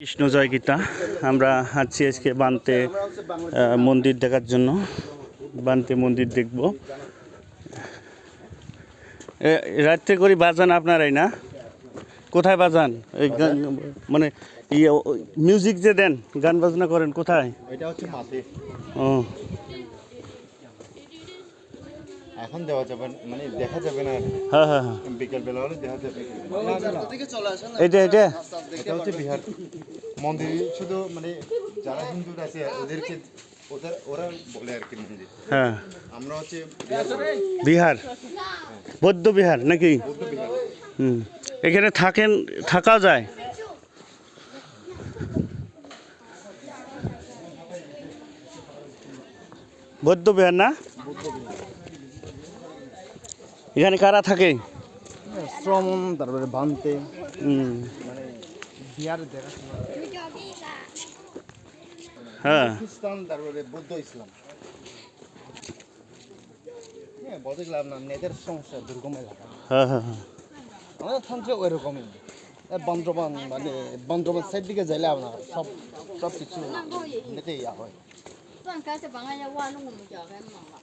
কৃষ্ণ জয় গীতা। আমরা আছি আজকে বানতে মন্দির দেখার জন্য। বানতে মন্দির দেখব। রাত্রে করি বাজান আপনারাই না? কোথায় বাজান? এই মানে ইয়ে মিউজিক যে দেন গান বাজনা করেন কোথায়? এটা হচ্ছে ও। এখন দেওয়া যাবে মানে দেখা যাবে না হ্যাঁ হ্যাঁ হ্যাঁ। বিকেল বেলা হলে দেখা যাবে। এটা এটা এটা হচ্ছে বিহার। মন্দির শুধু মানে যারা হিন্দুরা আছে ওদেরকে ওদের ওরা বলে আর কি মন্দির। হ্যাঁ। আমরা হচ্ছে বিহার? বৌদ্ধ বিহার নাকি? বৌদ্ধ বিহার। হুম। এখানে থাকেন থাকা যায়? বৌদ্ধ বিহার না? এখানে কারা থাকে? শ্রম তারপরে হুম, মানে হ্যাঁ। খ্রিস্টান তারপরে বৌদ্ধ ইসলাম। হ্যাঁ না নেদের সমস্যা দুর্গম এলাকা। হ্যাঁ হ্যাঁ হ্যাঁ। আমাদের থানছে ওই রকমই বন্দ্রবান মানে বন্দ্রবান সাইড দিকে যাইলে আপনার সব সব কিছু নেতে ইয়া হয়। 断开是帮人家挖弄我们家干嘛了？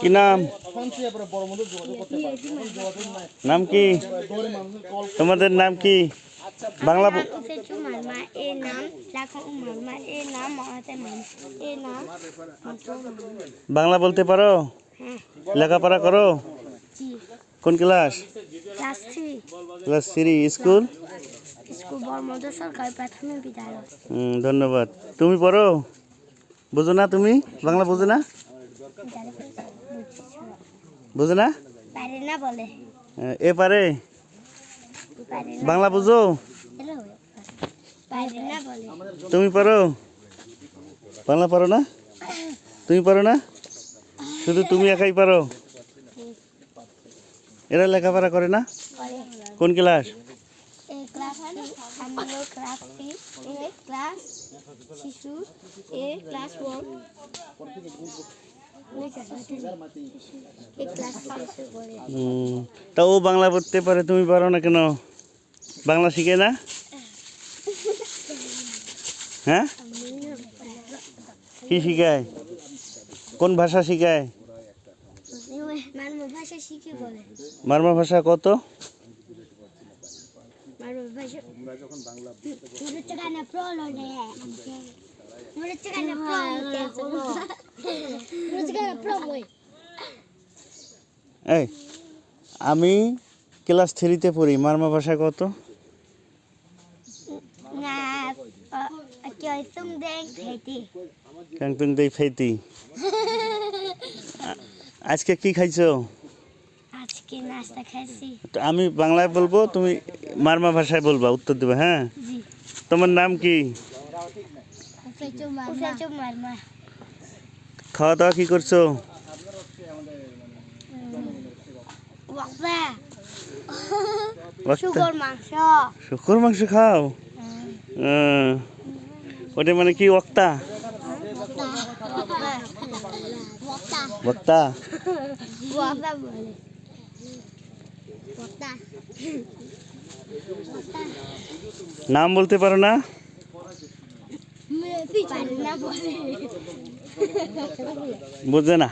কি নাম? নাম কি? তোমাদের নাম কি? বাংলা নাম নাম বাংলা বলতে পারো? হ্যাঁ। লেখাপড়া করো? কোন ক্লাস ক্লাস থ্রি স্কুল? ধন্যবাদ। তুমি পড়ো? বুঝো না তুমি? বাংলা বুঝো না? বুঝো না? পারে না বলে। এ পারে? বাংলা বুঝো? তুমি পারো বাংলা। পারো না? তুমি পারো না? শুধু তুমি একাই পারো এরা লেখাপড়া করে না? কোন ক্লাস? তা ও বাংলা পড়তে পারে তুমি পারো না কেন? বাংলা শিখে না? হ্যাঁ? কি শিখায়? কোন ভাষা শিখায়? মারমো ভাষা মারমা ভাষা কত? এই আমি ক্লাস থ্রিতে পড়ি মারমা ভাষা কত? হয় ক্যাংপিং দেই ফেতি। আজকে কি খাইছো? আজকে নাস্তা খাইছি। তো আমি বাংলায় বলব তুমি মারমা ভাষায় বলবা উত্তর দেবে হ্যাঁ? তোমার নাম কি? খাওয়া দাওয়া কি করছ? সুগর মাংস। খাও? ওটা মানে কি ওয়াকবা বক্তা? ওয়াকবা বলে নাম বলতে পারো না? বুঝে না।